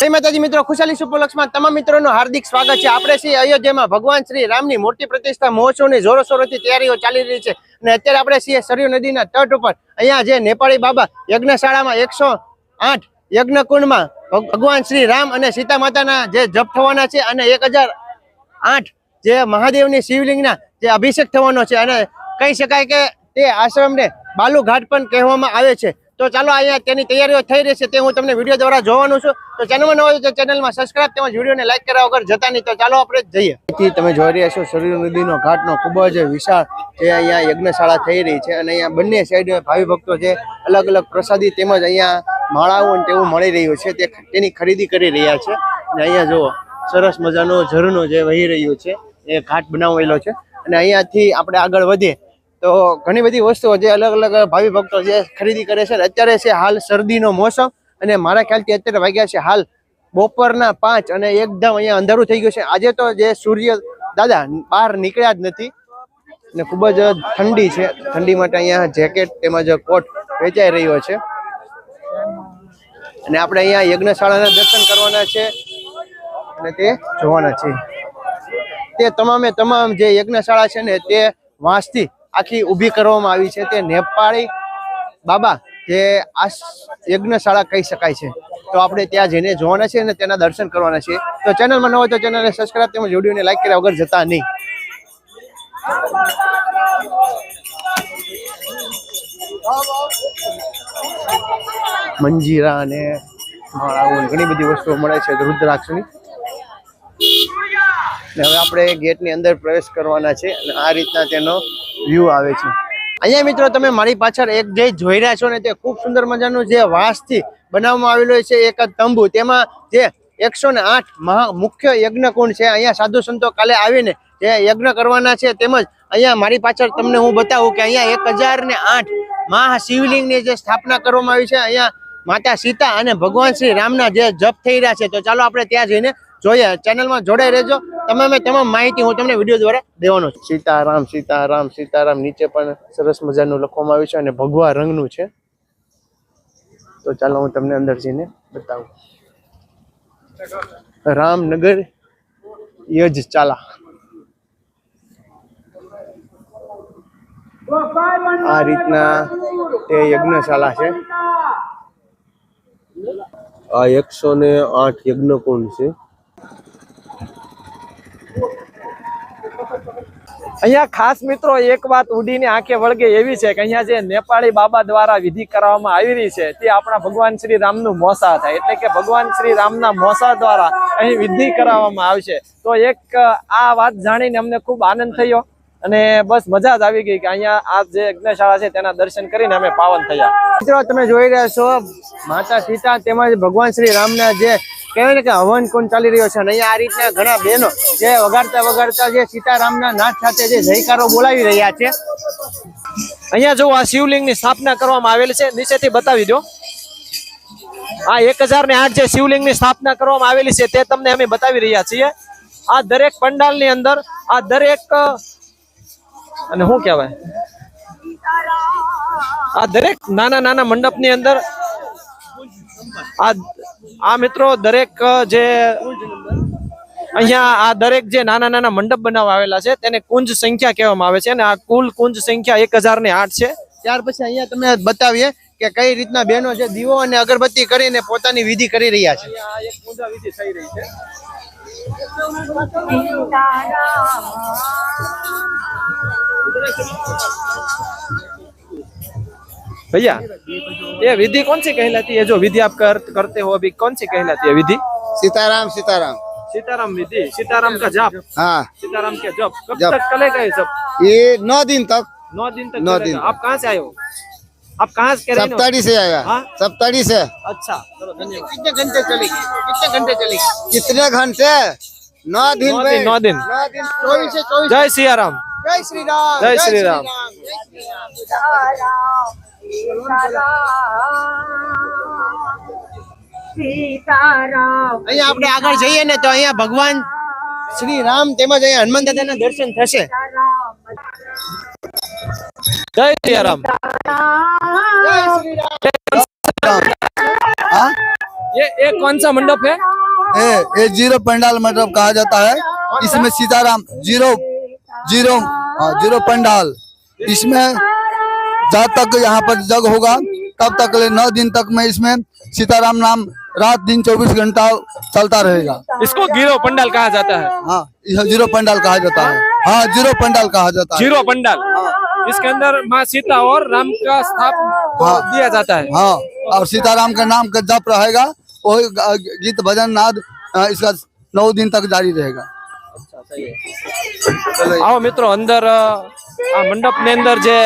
જય મિત્રો, ખુશાલી ઉપલક્ષમાં તમામ મિત્રોનું હાર્દિક સ્વાગત છે. આપણે છીએ અયોધ્યામાં ભગવાન શ્રી રામની મૂર્તિ પ્રતિષ્ઠા મહોત્સવની જોરોશોરોથી તૈયારીઓ ચાલી રહી છે. અને અત્યારે આપણે છીએ સરયુ નદીના તટ ઉપર. અહીંયા જે નેપાળી બાબા યજ્ઞશાળામાં એકસો આઠ યજ્ઞકુંડમાં ભગ- ભગવાન શ્રી રામ અને સીતા માતાના જે જપ થવાના છે અને એક હજાર આઠ જે મહાદેવની શિવલિંગના જે અભિષેક થવાનો છે. અને કહી શકાય કે તે આશ્રમને બાલુઘાટ પણ કહેવામાં આવે છે. તો ચાલો અહીંયા તેની તૈયારીઓ થઈ રહી છે તે હું તમને વીડિયો દ્વારા જોવાનું છું. તો ચેનલમાં ન હોય તો ચેનલમાં સબસ્ક્રાઇબ તેમજ વિડીયોને લાઈક કર્યા વગર જતા નહીં તો ચાલો આપણે જઈએ. તમે જોઈ રહ્યા છો સરયુ નદીનો ઘાટનો ખૂબ જ વિશાળ જે અહીંયા યજ્ઞશાળા થઈ રહી છે અને અહીંયા બંને સાઈડ ભાવિ ભક્તો છે અલગ અલગ પ્રસાદી તેમજ અહીંયા માળાઓ અને તેવું મળી રહ્યું છે, તે તેની ખરીદી કરી રહ્યા છે. અને અહીંયા જુઓ, સરસ મજાનો ઝરણો જે વહી રહ્યું છે, એ ઘાટ બનાવેલો છે. અને અહીંયાથી આપણે આગળ વધીએ. તો ઘણી બધી વસ્તુઓ જે અલગ અલગ ભાવિ ભક્તો જે ખરીદી કરે છે અત્યારે છે હાલ શરદીનો મોસમ અને મારા ખ્યાલથી અત્યારે વાગ્યા છે હાલ બપોરના પાંચ અને એકદમ અહીંયા અંધારું થઈ ગયું છે. આજે તો જે સૂર્ય દાદા બહાર નીકળ્યા જ નથી અને ખૂબ જ ઠંડી છે. ઠંડી માટે અહીંયા જેકેટ તેમજ કોટ વેચાઈ રહ્યો છે. અને આપણે અહીંયા યજ્ઞશાળાના દર્શન કરવાના છે અને તે જોવાના છે. તે તમામે તમામ જે યજ્ઞશાળા છે ને તે વાંસથી આખી ઊભી કરવામાં આવી છે તે નેપાળી બાબા જે આ યજ્ઞશાળા કહી શકાય છે. તો આપણે ત્યાં જઈને જોવાના છે અને તેના દર્શન કરવાના છે તો ચેનલમાં ન હોય તો ચેનલને સબસ્ક્રાઈબ તેમજ વિડીયોને લાઈક કર્યા વગર જતા નહીં. મંજીરા અને માળાઓ ઘણી બધી વસ્તુઓ મળે છે રુદ્રાક્ષની. હવે આપણે ગેટની અંદર પ્રવેશ કરવાના છે અને આ રીતના તેનો વ્યૂ આવે છે. અહીંયા મિત્રો તમે મારી પાછળ એક જે જોઈ રહ્યા છો ને તે ખૂબ સુંદર મજાનું જે વાંસથી બનાવવામાં આવેલું છે એક તંબુ. તેમાં જે એકસો ને આઠ મહા મુખ્ય યજ્ઞ કુંડ છે, અહીંયા સાધુ સંતો કાલે આવીને જે યજ્ઞ કરવાના છે તેમજ અહીંયા મારી પાછળ તમને હું બતાવું કે અહીંયા એક હજાર ને આઠ મહાશિવલિંગની જે સ્થાપના કરવામાં આવી છે. અહીંયા માતા સીતા અને ભગવાન શ્રી રામના જે જપ થઈ રહ્યા છે. તો ચાલો આપણે ત્યાં જઈને જોઈએ ચેનલમાં જોડાઈ રહેજો. મેં તમામ માહિતી હું તમને વીડિયો દ્વારા દેવાનો છું. સીતારામ સીતારામ સીતારામ નીચે પણ સરસ મજાનું લખવામાં આવ્યું છે અને ભગવા રંગનું છે. તો ચાલો હું તમને અંદર જઈને બતાવું. રામનગર યજ ચાલા. આ રીતના તે યજ્ઞશાળા છે. આ એકસો ને આઠ યજ્ઞ કોણ છે. અહીંયા ખાસ મિત્રો એક વાત ઉડીને આંખે વળગે એવી છે કે અહીંયા જે નેપાળી બાબા દ્વારા વિધિ કરવામાં આવી રહી છે, તે આપણા ભગવાન શ્રી રામનું મોસા થાય. એટલે કે ભગવાન શ્રી રામના મોસા દ્વારા અહીં વિધિ કરાવવામાં આવશે. તો એક આ વાત જાણીને અમને ખૂબ આનંદ થયો. અને બસ મજા જ આવી ગઈ કે અહીંયા આ જે યજ્ઞશાળા છે તેના દર્શન કરીને અમે પાવન થયા. મિત્રો, તમે જોઈ રહ્યા છો, માતા સીતા તેમજ ભગવાન શ્રી રામના જે કહેવાય ને કે હવન કુંડ ચાલી રહ્યો છે અને અહીંયા આ રીતના ઘણા બહેનો જે વગાડતા વગાડતા જે સીતારામના નાથ સાથે જે જયકારો બોલાવી રહ્યા છે. અહીંયા જો આ શિવલિંગની સ્થાપના કરવામાં આવેલી છે, નીચેથી બતાવી દો. આ એક હજાર ને આઠ જે શિવલિંગની સ્થાપના કરવામાં આવેલી છે તે તમને અમે બતાવી રહ્યા છીએ. આ દરેક પંડાલની અંદર, આ દરેક અને શું કહેવાય? આ દરેક નાના નાના મંડપની અંદર આ આ મિત્રો દરેક જે અહીંયા આ દરેક જે નાના નાના મંડપ બનાવવા આવેલા છે તેને કુંજ સંખ્યા કહેવામાં આવે છે અને આ કુલ કુંજ સંખ્યા એક હજાર ને આઠ છે. ત્યાર પછી અહીંયા તમે બતાવીએ કે કઈ રીતના બહેનો છે દીવો અને અગરબત્તી કરીને પોતાની વિધિ કરી રહ્યા છે. આ એક પૂજા વિધિ થઈ રહી છે. भैया ये विधि कौन सी कहलाती है? जो विधि आप कर, करते हो अभी कौन सी कहलाती है विधि? सीताराम सीताराम। सीताराम विधि सीताराम का जाप। हाँ। सीताराम के जप। कब जप। तक चलेगा ये जप? ये नौ दिन तक। नौ दिन तक नौ दिन। आप कहाँ से आए हो? आप कहाँ से कह रहे हो? सप्ताड़ी से आएगा हाँ? सप्ताड़ी से। अच्छा कितने घंटे चलेगी कितने घंटे चलेगी कितने घंटे? नौ दिन नौ दिन, नौ दिन। चौबीस चौबीस जय सिया राम જય શ્રી રામ જય શ્રી રામ. જય શ્રી રામ સીતારામ અહીંયા આપણે આગળ જઈએ ને તો અહીંયા ભગવાન શ્રી રામ તેમજ અહીંયા હનુમાન દાદાના દર્શન થશે જય શ્રી રામ જય શ્રી રામ ये ये कौन सा मंडप है ये ये जीरो पंडाल मंडप कहा जाता है इसमें सीताराम जीरो ज़ीरो हाँ ज़ीरो पंडाल। इसमें जब तक यहाँ पर जग होगा तब तक ले नौ दिन तक में इसमें सीताराम नाम रात दिन चौबीस घंटा चलता रहेगा। इसको ज़ीरो पंडाल कहा जाता है? हाँ यह ज़ीरो पंडाल कहा जाता है। हाँ ज़ीरो पंडाल कहा जाता है। ज़ीरो पंडाल। इसके अंदर माँ सीता और राम का स्थाप हाँ। दिया जाता है। हाँ और सीताराम का नाम का जप रहेगा वही गीत भजन नाद इसका नौ दिन तक जारी रहेगा। આવો મિત્રો અંદર અ, આ મંડપ ની અંદર જે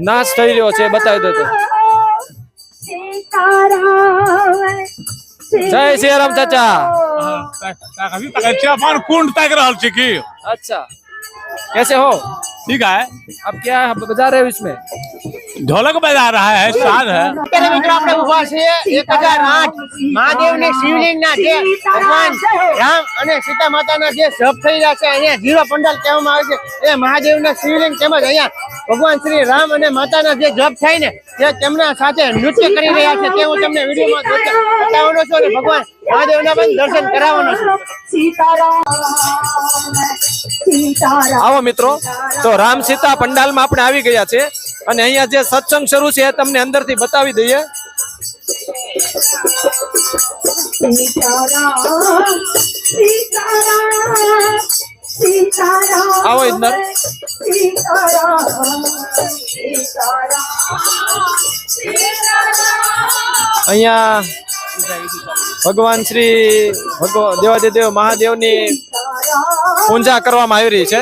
નાચ થઈ રહ્યો છે એ બતાવી દો તો સીતારામ જય સિયારામ ચાચા अभी तक अच्छा अपन कुंड तक रहल छी की अच्छा कैसे हो ठीक है अब क्या बजा रहे हो इसमें ઢોલક બજા રહા હે સાદ હે. અત્યારે મિત્રો આપણે ઊભા છીએ 1008 મહાદેવની શિવલિંગના જે ભગવાન રામ અને સીતા માતાના જે જપ થઈ રહ્યા છે અહીંયા જીરો પંડાલ કહેવામાં આવે છે. એ મહાદેવના શિવલિંગ તેમજ અહીંયા ભગવાન શ્રી રામ અને માતાના જે જપ થાય ને જે તેમના સાથે નૃત્ય કરી રહ્યા છે. તે હું તમને વિડીયોમાં બતાવવાનો છું અને ભગવાન મહાદેવના પણ દર્શન કરાવવાનો છું. આવો મિત્રો તો રામ સીતા પંડાલમાં આપણે આવી ગયા છે અને અહીંયા જે સત્સંગ શરૂ છે એ તમને અંદરથી બતાવી દઈએ. આવો ઇન્દર અહીંયા ભગવાન શ્રી ભગવ દેવાદેવ મહાદેવની પૂજા કરવામાં આવી રહી છે.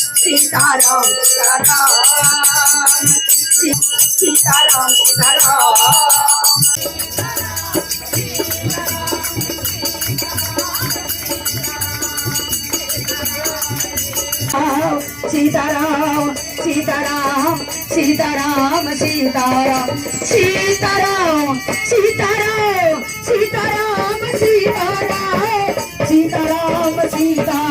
సీతారాం సీతారాం సీతారాం సీతారాం సీతారాం సీతారాం సీతారామ సీతారాం సీతారాం సీతారాం సీతారామ సీతారాం సీతారామ సీతారాం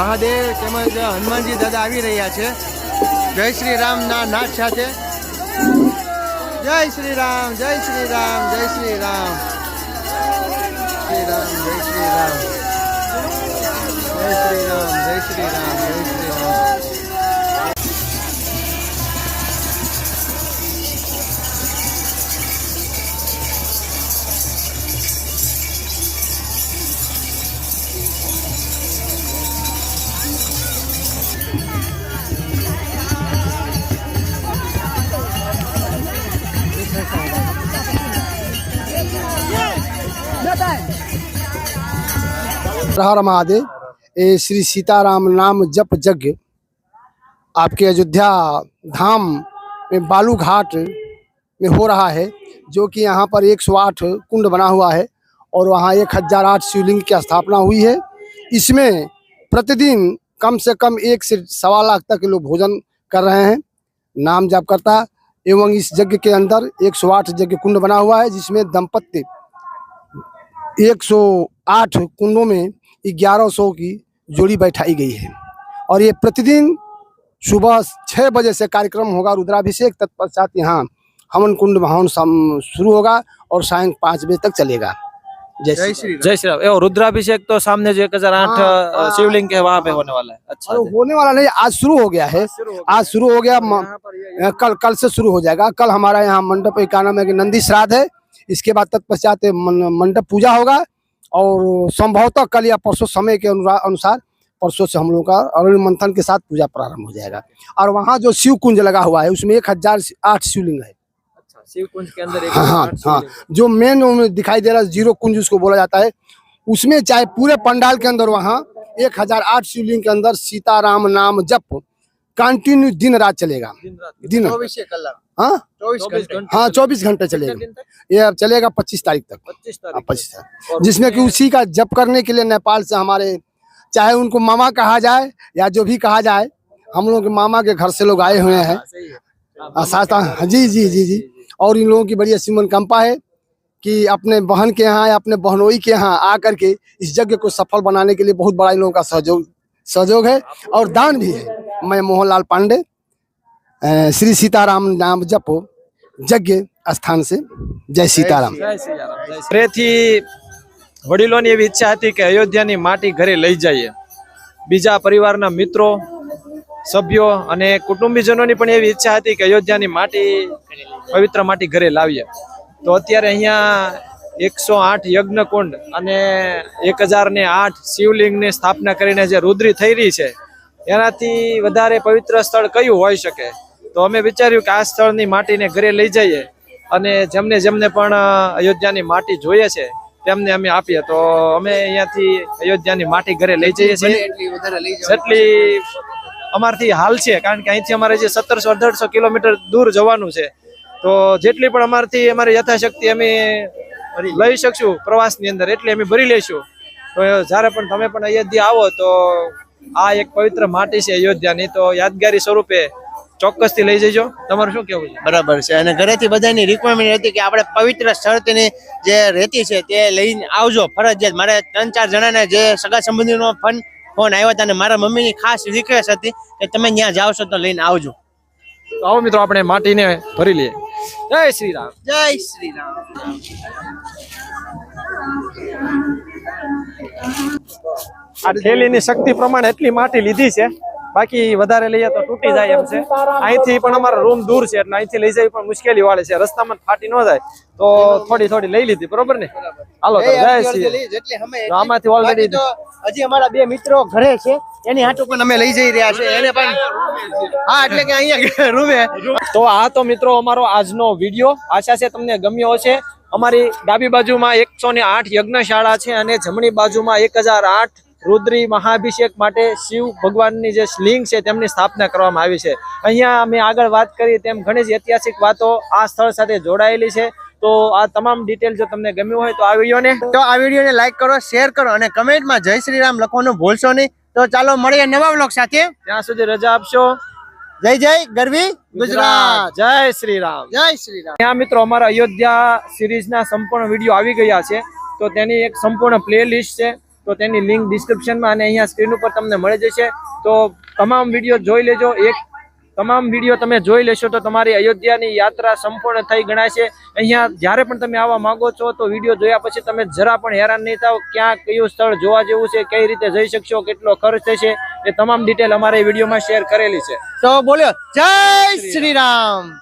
મહાદેવ તેમજ હનુમાનજી દાદા આવી રહ્યા છે. જય શ્રી રામના નાદ સાથે. જય શ્રી રામ, જય શ્રી રામ, જય શ્રી રામ. શ્રી રામ, જય શ્રી રામ. જય શ્રી રામ, જય શ્રી રામ, જય શ્રી રામ. हर महादेव। ये श्री सीताराम नाम जप यज्ञ आपके अयोध्या धाम में बालू घाट में हो रहा है, जो कि यहाँ पर 108 कुंड बना हुआ है और वहाँ एक हज़ार आठ शिवलिंग की स्थापना हुई है। इसमें प्रतिदिन कम से कम एक से सवा लाख तक लोग भोजन कर रहे हैं। नाम जप करता एवं इस यज्ञ के अंदर 108 यज्ञ कुंड बना हुआ है, जिसमें दंपत्ति 108 कुंडों में ग्यारह सौ की जोड़ी बैठाई गई है। और ये प्रतिदिन सुबह छः बजे से कार्यक्रम होगा रुद्राभिषेक तत्पश्चात यहाँ हवन कुंड भवन शुरू होगा और साय पाँच बजे तक चलेगा। जय श्री जय श्री राम। रुद्राभिषेक तो सामने जो एक हज़ार आठ हाँ, हाँ। शिवलिंग के वहाँ पे होने वाला है। अच्छा, अच्छा होने वाला नहीं आज शुरू हो गया है। आज शुरू हो गया। कल कल से शुरू हो जाएगा। कल हमारा यहाँ मंडप एक नाम है नंदी श्राद्ध है। इसके बाद तत्पश्चात मंडप पूजा होगा। और संभवतः कल या परसों समय के अनुसार परसों से हम लोग का अरुण मंथन के साथ पूजा प्रारंभ हो जाएगा। और वहाँ जो शिव कुंज लगा हुआ है उसमें एक हज़ार आठ शिवलिंग है। अच्छा शिव कुंज के अंदर एक हाँ हाँ हाँ। जो मेन दिखाई दे रहा है ज़ीरो कुंज उसको बोला जाता है। उसमें चाहे पूरे पंडाल के अंदर वहाँ एक हज़ार आठ शिवलिंग के अंदर सीताराम नाम जप कंटिन्यू दिन रात चलेगा। दिन चौबीस हाँ हाँ? चौबीस घंटे। चलेगा। ये अब चलेगा पच्चीस तारीख तक। पच्चीस हाँ, तारीख जिसमें कि उसी का जप करने के लिए नेपाल से हमारे चाहे उनको मामा कहा जाए या जो भी कहा जाए हम लोगों के मामा के घर से लोग आए हुए हैं। हाँ, सास्ता हाँ, जी जी जी जी। और इन लोगों की बड़ी अच्छी कंपा है कि अपने बहन के यहाँ या अपने बहनोई के यहाँ आ करके इस यज्ञ को सफल बनाने के लिए बहुत बड़ा इन लोगों का सहयोग सहयोग है और दान भी है। मैं मोहनलाल पांडे अ, श्री सीताराम नाम जपो यज्ञ स्थान से जय सीताराम જય સિયારામ, જય સિયારામ. ઘરેથી વડીલોની એવી ઈચ્છા હતી કે અયોધ્યાની માટી ઘરે લઈ જઈએ બીજા પરિવારના મિત્રો સભ્યો અને કુટુંબીજનોની પણ એવી ઈચ્છા હતી કે અયોધ્યાની માટી પવિત્ર માટી ઘરે લાવીએ તો અત્યારે અહીંયા એકસો આઠ યજ્ઞકુંડ અને એક હજાર ને આઠ શિવલિંગની સ્થાપના કરીને જે રુદ્રી થઈ રહી છે એનાથી વધારે પવિત્ર સ્થળ કયું હોઈ શકે? તો અમે વિચાર્યું કે આ સ્થળની માટીને ઘરે લઈ જઈએ અને જેમને જેમને પણ અયોધ્યાની માટી જોઈએ છે તેમને અમે આપીએ. તો અમે અહીંયાથી અયોધ્યાની માટી ઘરે લઈ જઈએ છીએ. જેટલી અમારથી હાલ છે કારણ કે અહીંથી અમારે જે સત્તરસો અઢારસો કિલોમીટર દૂર જવાનું છે. તો જેટલી પણ અમારથી અમારી યથાશક્તિ અમે લઈ શકશું પ્રવાસની અંદર એટલી અમે ભરી લઈશું. તો જ્યારે પણ તમે પણ અયોધ્યા આવો તો આ એક પવિત્ર માટી છે અયોધ્યાની. તો યાદગારી સ્વરૂપે ચોક્કસથી લઈ જજો. તમારું શું કેવું છે? બરાબર છે. અને ઘરેથી બધાની રિક્વાયરમેન્ટ હતી કે આપણે પવિત્ર સ્થળની જે રેતી છે તે લઈને આવજો ફરજિયાત. મારે ત્રણ ચાર જણાને જે સગા સંબંધીનો ફોન ફોન આવ્યો હતા અને મારા મમ્મીની ખાસ રિક્વેસ્ટ હતી કે તમે ત્યાં જાઓ છો તો લઈને આવજો. તો આવો મિત્રો આપણે માટીને ભરી લઈએ. જય શ્રી રામ. જય શ્રી રામ. આ થેલીની શક્તિ પ્રમાણે એટલી માટી લીધી છે. બાકી વધારે લઈએ તો તૂટી જાય એમ છે. અહીંથી પણ અમારો રૂમ દૂર છે એટલે અહીંથી લઈ જવી પણ મુશ્કેલી વાળે છે. રસ્તામાં ફાટી ન જાય. તો થોડી થોડી લઈ લીધી બરોબર ને? હાલો જય તો આમાંથી ઓલરેડી હજી અમારા બે મિત્રો ઘરે છે. એની હાટુ પણ અમે લઈ જઈ રહ્યા છે. એને પણ હા એટલે કે અહીંયા રૂમે. તો આ તો મિત્રો અમારો આજનો વીડિયો. આશા છે તમને ગમ્યો હશે. અમારી ડાબી બાજુમાં એકસો ને આઠ યજ્ઞશાળા છે અને જમણી બાજુમાં એક હજાર આઠ રુદ્રી મહાભિષેક માટે શિવ ભગવાનની જે લિંગ છે તેમની સ્થાપના કરવામાં આવી છે. અહીંયા અમે આગળ વાત કરી તેમ ઘણી જ ઐતિહાસિક વાતો આ સ્થળ સાથે જોડાયેલી છે. તો આ તમામ ડિટેલ જો તમને ગમ્યું હોય તો આ વિડીયોને તો આ વિડીયોને લાઈક કરો શેર કરો અને કમેન્ટમાં જય શ્રી રામ લખવાનું ભૂલશો નહીં. તો ચાલો મળીએ નવા બ્લોગ સાથે. ત્યાં સુધી રજા આપશો. જય જય ગરવી ગુજરાત. જય શ્રી રામ જય શ્રી રામ ત્યાં મિત્રો અમારા અયોધ્યા સિરીઝના સંપૂર્ણ વીડિયો આવી ગયા છે. તો તેની એક સંપૂર્ણ પ્લેલિસ્ટ છે. તો તેની લિંક ડિસ્ક્રિપ્શનમાં અને અહીંયા સ્ક્રીન ઉપર તમને મળી જશે. તો તમામ વીડિયો જોઈ લેજો. એક તમામ વીડિયો તમે જોઈ લેશો તો તમારી અયોધ્યાની યાત્રા સંપૂર્ણ થઈ ગણાશે. અહીંયા જ્યારે પણ તમે આવવા માંગો છો તો વીડિયો જોયા પછી તમે જરા પણ હેરાન નહીં થાવ. ક્યાં કયું સ્થળ જોવા જેવું છે કઈ રીતે જઈ શકશો કેટલો ખર્ચ થશે એ તમામ ડિટેલ અમારે વિડીયોમાં શેર કરેલી છે. તો બોલ્યો જય શ્રી રામ.